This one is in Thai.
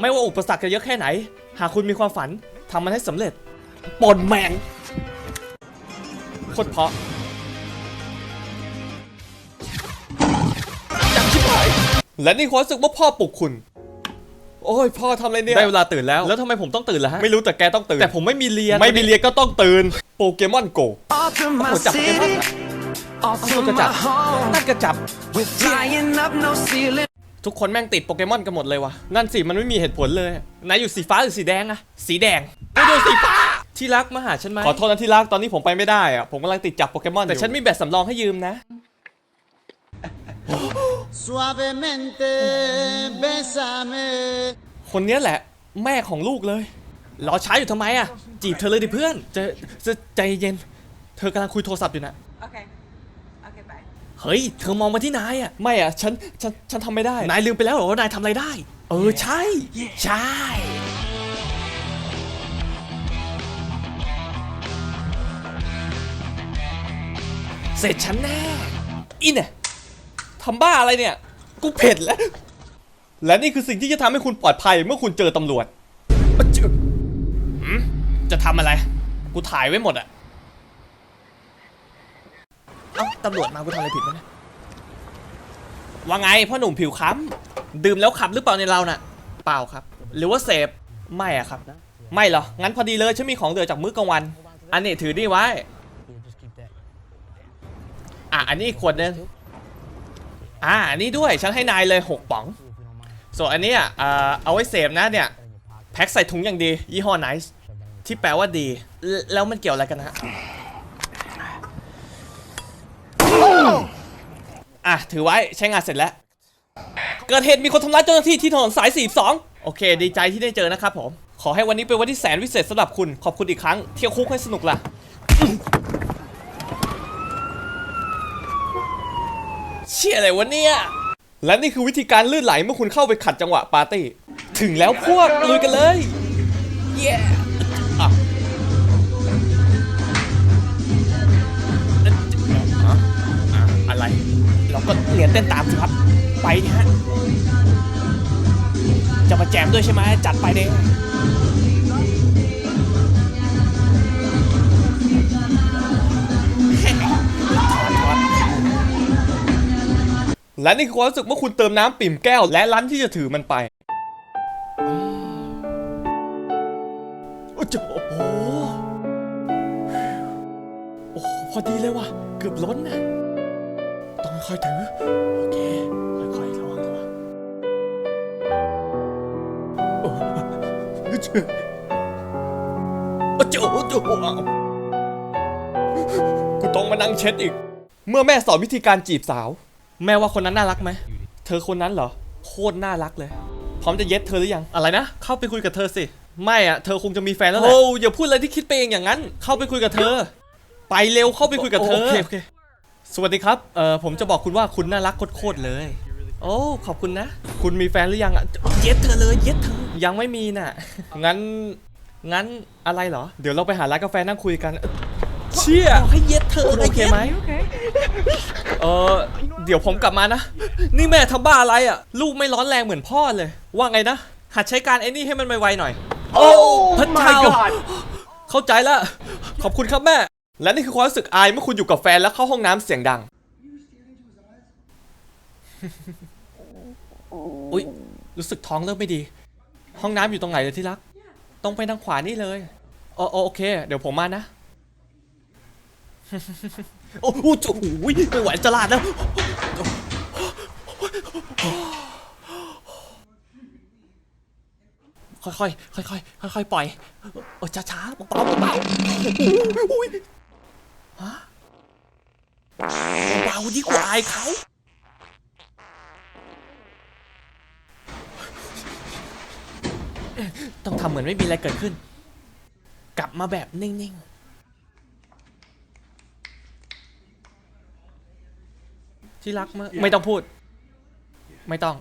ไม่ว่าอุปสรรคจะเยอะแค่ไหน หากคุณมีความฝันทำมันให้สำเร็จปนแมงโคตรเพราะจังชิบหายและนี่ความรู้สึกว่าพ่อปลุกคุณ โอ้ยพ่อทำอะไรเนี่ย ได้เวลาตื่นแล้ว แล้วทำไมผมต้องตื่นล่ะฮะ ไม่รู้แต่แกต้องตื่น แต่ผมไม่มีเรียน ไม่มีเรียนก็ต้องตื่น โปเกมอนโก All through my โอ้จับโปเกมอน city, อะ all ตั through วกระจับ my home. นั่นกระจับ We're flying up no ceiling. ทุกคนแม่งติดโปเกมอนกันหมดเลยวะนั่นสิมันไม่มีเหตุผลเลยนายอยู่สีฟ้าหรือสีแดงอะสีแดงกูดูสีฟ้าที่รักมาหาฉันไหมขอโทษนะที่รักตอนนี้ผมไปไม่ได้อะผมกำลังติดจับโปเกมอนแต่ฉันมีแบตสำรองให้ยืมนะ Suavemente, bésame. คนเนี้ยแหละ แม่ของลูกเลย รอช้าอยู่ทำไมอะจีบเธอเลยดิเพื่อน จะจะใจเย็น เธอกำลังคุยโทรศัพท์อยู่นะ Okay. Okay, bye. เฮ้ย เธอมองมาที่นายอะไม่อะฉัน ฉัน ฉันทำไม่ได้ นายลืมไปแล้วเหรอว่านายทำอะไรได้ เออ ใช่ ใช่ เสร็จฉันแน่ อินเนี่ยทำบ้าอะไรเนี่ย กูเผ็ดแล้ว และนี่คือสิ่งที่จะทำให้คุณปลอดภัยเมื่อคุณเจอตำรวจอะจึหืมจะทำอะไร กูถ่ายไว้หมดอะ เอ้าตำรวจมากูทำอะไรผิดวะเนี่ยว่าไงพ่อหนุ่มผิวค้ำดื่มแล้วขับหรือเปล่าในเราน่ะ เปล่าครับ หรือว่าเสพไม่อะครับ ไม่เหรอ งั้นพอดีเลยฉันมีของเหลือจากมื้อกลางวัน อันนี้ถือนี่ไว้ อะอันนี้ขวดนึงอ่าอันนี้ด้วยฉันให้นายเลย6ป๋อง ส่วนอันนี้อ่าเอาไว้เสพนะเนี่ยแพ็คใส่ถุงอย่างดี ยี่ห้อ Nice ที่แปลว่าดีแลแล้วมันเกี่ยวอะไรกันนะฮะ อะถือไว้ใช้งานเสร็จแล้ว เกิดเหตุมีคนทำร้ายเจ้าหน้าที่ที่ถนนสาย 42 โอเค ดีใจที่ได้เจอนะครับผม ขอให้วันนี้เป็นวันที่แสนวิเศษสำหรับคุณ ขอบคุณอีกครั้ง เที่ยวคุกให้สนุกล่ะ เชี่ยอะไรวะเนี่ย และนี่คือวิธีการลื่นไหลเมื่อคุณเข้าไปขัดจังหวะปาร์ตี้ ถึงแล้วพวกลุยกันเลย เย้ เต้นตามสิครับ ไปดิฮะ จะมาแจมด้วยใช่ไหมจัดไปเลยและนี่คือความรู้สึกเมื่อคุณเติมน้ำปิ่มแก้ว และรั้นที่จะถือมันไปโอ้โหโอ้โหโอ้พอดีเลยว่ะ เกือบล้นนะ ต้องค่อยๆถือ โอเค ค่อยๆระวังระวังโอ้โหเจ้าโอ้โหโอ้โหกูต้องมานั่งเช็ดอีก เมื่อแม่สอนวิธีการจีบสาว แม่ว่าคนนั้นน่ารักไหม เธอคนนั้นเหรอ โคตรน่ารักเลย พร้อมจะเย็ดเธอหรือยัง อะไรนะ เข้าไปคุยกับเธอสิ ไม่อะเธอคงจะมีแฟนแล้วแหละโอ้อย่าพูดอะไรที่คิดไปเองอย่างนั้น เข้าไปคุยกับเธอ ไปเร็วเข้าไปคุยกับเธอโอเคโอเค สวัสดีครับ เอ่อ ผมจะบอกคุณว่าคุณน่ารักโคตรๆเลย โอ้ ขอบคุณนะ คุณมีแฟนหรือยังอะเย็ดเธอเลย เย็ดเธอ ยังไม่มีน่ะ งั้น งั้นอะไรเหรอ เดี๋ยวเราไปหาร้านกาแฟนั่งคุยกัน เชี่ยให้เย็ดเธอคุณโอเคไหมเออเดี๋ยวผมกลับมานะ นี่แม่ทำบ้าอะไรอะลูกไม่ร้อนแรงเหมือนพ่อเลย ว่าไงนะ หัดใช้การไอ้นี่ให้มันไวๆหน่อย โอ้พระเจ้า เข้าใจแล้วขอบคุณครับแม่ และนี่คือความรู้สึกอายเมื่อคุณอยู่กับแฟนแล้วเข้าห้องน้ำเสียงดัง อุ๊ย รู้สึกท้องเริ่มไม่ดี ห้องน้ำอยู่ตรงไหนเลยที่รักตรงไปทางขวานี่เลยอ๋ออ๋อโอเค เดี๋ยวผมมานะ โอ้โหโอ้โหไม่ไหวจะลาดแล้ว ค่อยๆ ค่อยๆ ค่อยๆ ปล่อย โอ้ช้าๆเบาๆเบาๆโอ้ยฮะ เบาดีกว่าอายเขาต้องทำเหมือนไม่มีอะไรเกิดขึ้น กลับมาแบบนิ่งๆ ที่รักมากไม่ต้องพูด ไม่ต้อง